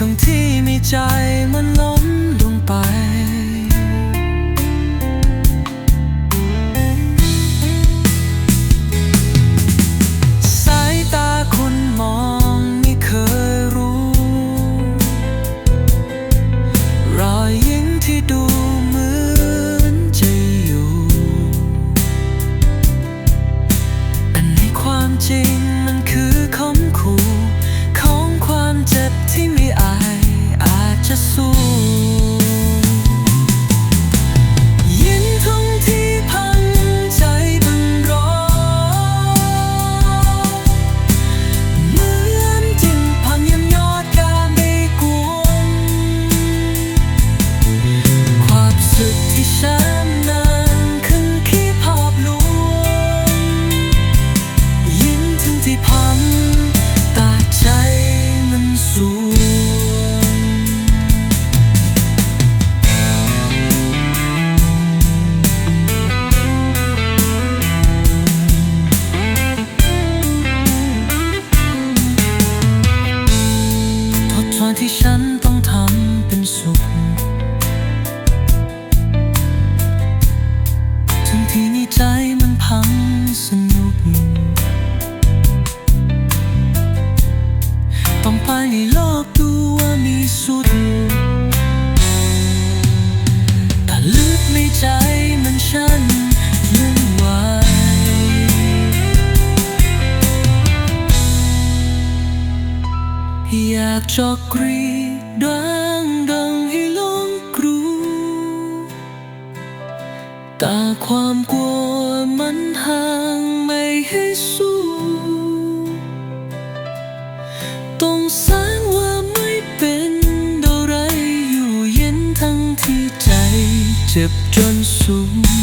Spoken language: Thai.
ทั้งที่มีใจมันล้มลงไป ที่ฉันต้องทำเป็นสุขทั้งที่ในใจมันพังสนุก ต้องไปในโลกดูว่ามีสุด อยากจอกกรีดดังดังให้ลงกรูแต่ความกลัวมันห่างไม่ให้สู้ต้องสร้างว่าไม่เป็นอะไรอยู่เย็นทั้งที่ใจ เจ็บจนสูง